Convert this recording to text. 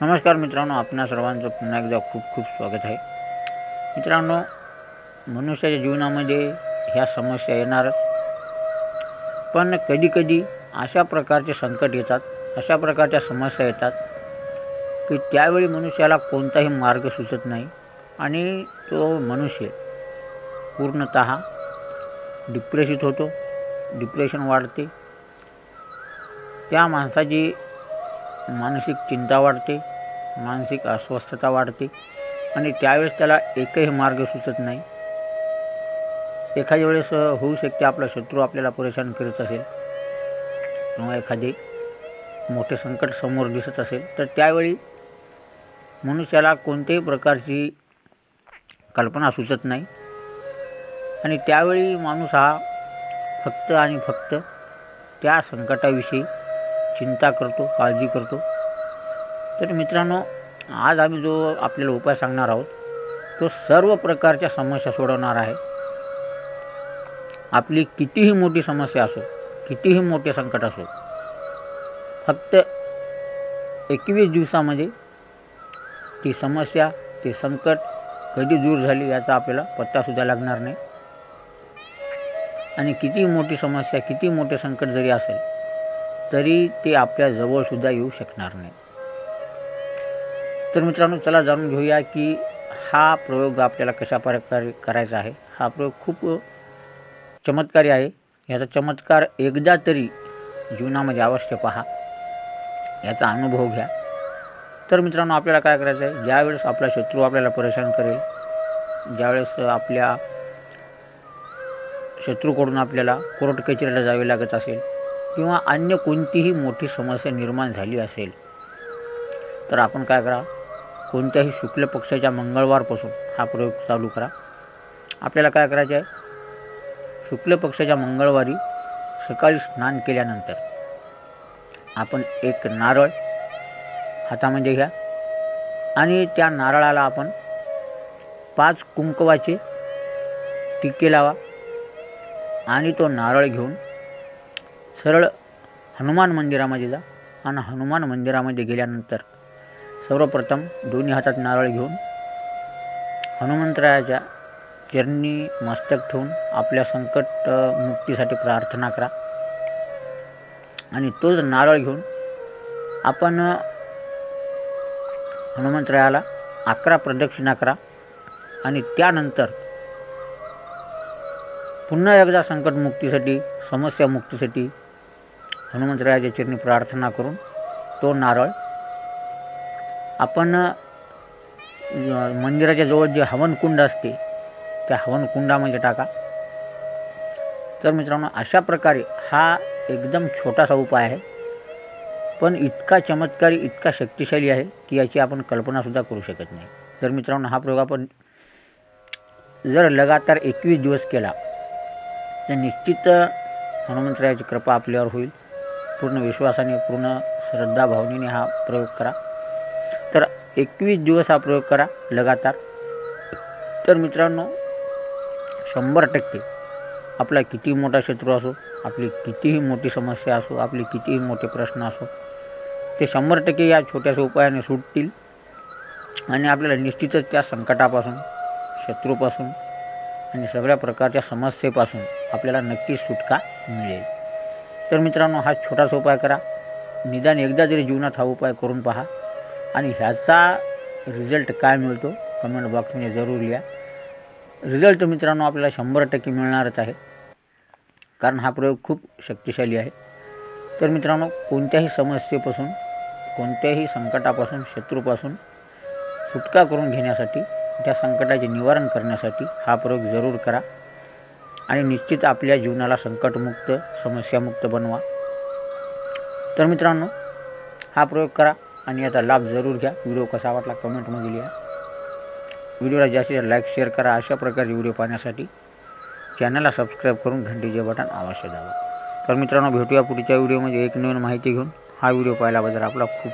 नमस्कार मित्रांनो आपणा सर्वांचं पुन्हा एकदा खूप खूप स्वागत आहे. मित्रांनो मनुष्याच्या जीवनामध्ये ह्या समस्या येणार पण कधीकधी अशा प्रकारचे संकट येतात अशा प्रकारच्या समस्या येतात की त्यावेळी मनुष्याला कोणताही मार्ग सुचत नाही आणि तो मनुष्य पूर्णत डिप्रेशित होतो डिप्रेशन वाढते. त्या माणसाची मानसिक चिंता वाढते मानसिक अस्वस्थता वाढते आणि त्यावेळेस त्याला एकही मार्ग सुचत नाही. एखाद्या वेळेस होऊ शकते आपला शत्रू आपल्याला परेशान करत असेल. किंवा एखादे मोठे संकट समोर दिसत असेल तर त्यावेळी मनुष्याला कोणत्याही प्रकारची कल्पना सुचत नाही. आणि त्यावेळी माणूस हा फक्त आणि फक्त त्या संकटाविषयी चिंता करतो काळजी करतो. तर मित्रांनो आज आम्ही जो आपल्याला उपाय सांगणार आहोत तो सर्व प्रकारच्या समस्या सोडवणार आहे. आपली कितीही मोठी समस्या असो कितीही मोठे संकट असो फक्त एकवीस दिवसामध्ये ती समस्या ते संकट कधी दूर झाली याचा आपल्याला पत्तासुद्धा लागणार नाही. आणि किती मोठी समस्या किती मोठे संकट जरी असेल तरी ते आपल्या जवळसुद्धा येऊ शकणार नाही. तर मित्रांनो चला जाणून घेऊया की हा प्रयोग आपल्याला कशा प्रकारे करायचा आहे. हा प्रयोग खूप चमत्कारी आहे. याचा चमत्कार एकदा तरी जीवनामध्ये अवश्य पहा. याचा अनुभव घ्या. तर मित्रांनो आपल्याला काय करायचं आहे? ज्यावेळेस आपला शत्रू आपल्याला परेशान करेल ज्यावेळेस आपल्या शत्रूकडून आपल्याला कोर्ट कचेरीला जावे लागत असेल किंवा अन्य कोणतीही मोठी समस्या निर्माण झाली असेल तर आपण काय करा कोणत्याही शुक्ल पक्षाच्या मंगळवारपासून हा प्रयोग चालू करा. आपल्याला काय करायचं आहे? शुक्ल पक्षाच्या मंगळवारी सकाळी स्नान केल्यानंतर आपण एक नारळ हातामध्ये घ्या आणि त्या नारळाला आपण पाच कुंकवाचे टिक्के लावा आणि तो नारळ घेऊन सरळ हनुमान मंदिरामध्ये जा आणि हनुमान मंदिरामध्ये गेल्यानंतर सर्वप्रथम दोन्ही हातात नारळ घेऊन हनुमंतरायाच्या चरणी मस्तक ठेवून आपल्या संकट मुक्तीसाठी प्रार्थना करा. आणि तोच नारळ घेऊन आपण हनुमंतरायाला अकरा प्रदक्षिणा करा. आणि त्यानंतर पुन्हा एकदा संकटमुक्तीसाठी समस्यामुक्तीसाठी हनुमंतरायाच्या चरणी प्रार्थना करून तो नारळ आपण मंदिराच्या जवळ जे हवनकुंड असते त्या हवनकुंडामध्ये टाका. तर मित्रांनो अशा प्रकारे हा एकदम छोटासा उपाय आहे. पण इतका चमत्कारी इतका शक्तिशाली आहे की याची आपण कल्पनासुद्धा करू शकत नाही. तर मित्रांनो हा प्रयोग आपण जर लगातार एकवीस दिवस केला तर निश्चित हनुमंतरायाची कृपा आपल्यावर होईल. पूर्ण विश्वासाने पूर्ण श्रद्धा भावनेने हा प्रयोग करा. तर एकवीस दिवस हा प्रयोग करा लगातार. तर मित्रांनो शंभर टक्के आपला कितीही मोठा शत्रू असो आपली कितीही मोठी समस्या असो आपले कितीही मोठे प्रश्न असो ते शंभर टक्के या छोट्याशा उपायाने सुटतील आणि आपल्याला निश्चितच त्या संकटापासून शत्रूपासून आणि सगळ्या प्रकारच्या समस्येपासून आपल्याला नक्कीच सुटका मिळेल. तर मित्रांनो हा छोटासा उपाय करा. निदान एकदा जरी जीवनात हा उपाय करून पहा आणि ह्याचा रिझल्ट काय मिळतो कमेंट बॉक्समध्ये जरूर लिहा. रिझल्ट मित्रांनो आपल्याला शंभर टक्के मिळणारच आहे. कारण हा प्रयोग खूप शक्तिशाली आहे. तर मित्रांनो कोणत्याही समस्येपासून कोणत्याही संकटापासून शत्रूपासून सुटका करून घेण्यासाठी त्या संकटाचे निवारण करण्यासाठी हा प्रयोग जरूर करा. आणि निश्चित आपल्या जीवनाला संकटमुक्त समस्यामुक्त बनवा. तर मित्रांनो हा प्रयोग करा आणि याचा लाभ जरूर घ्या. व्हिडिओ कसा वाटला कमेंटमध्ये लिहा. व्हिडिओला जास्तीत लाईक शेअर करा. अशा प्रकारचे व्हिडिओ पाहण्यासाठी चॅनलला सबस्क्राईब करून घंटीचे बटन अवश्य दाबा. तर मित्रांनो भेटूया पुढच्या व्हिडिओमध्ये. एक नवीन माहिती घेऊन हा व्हिडिओ पाहिल्याबद्दल आपला खूप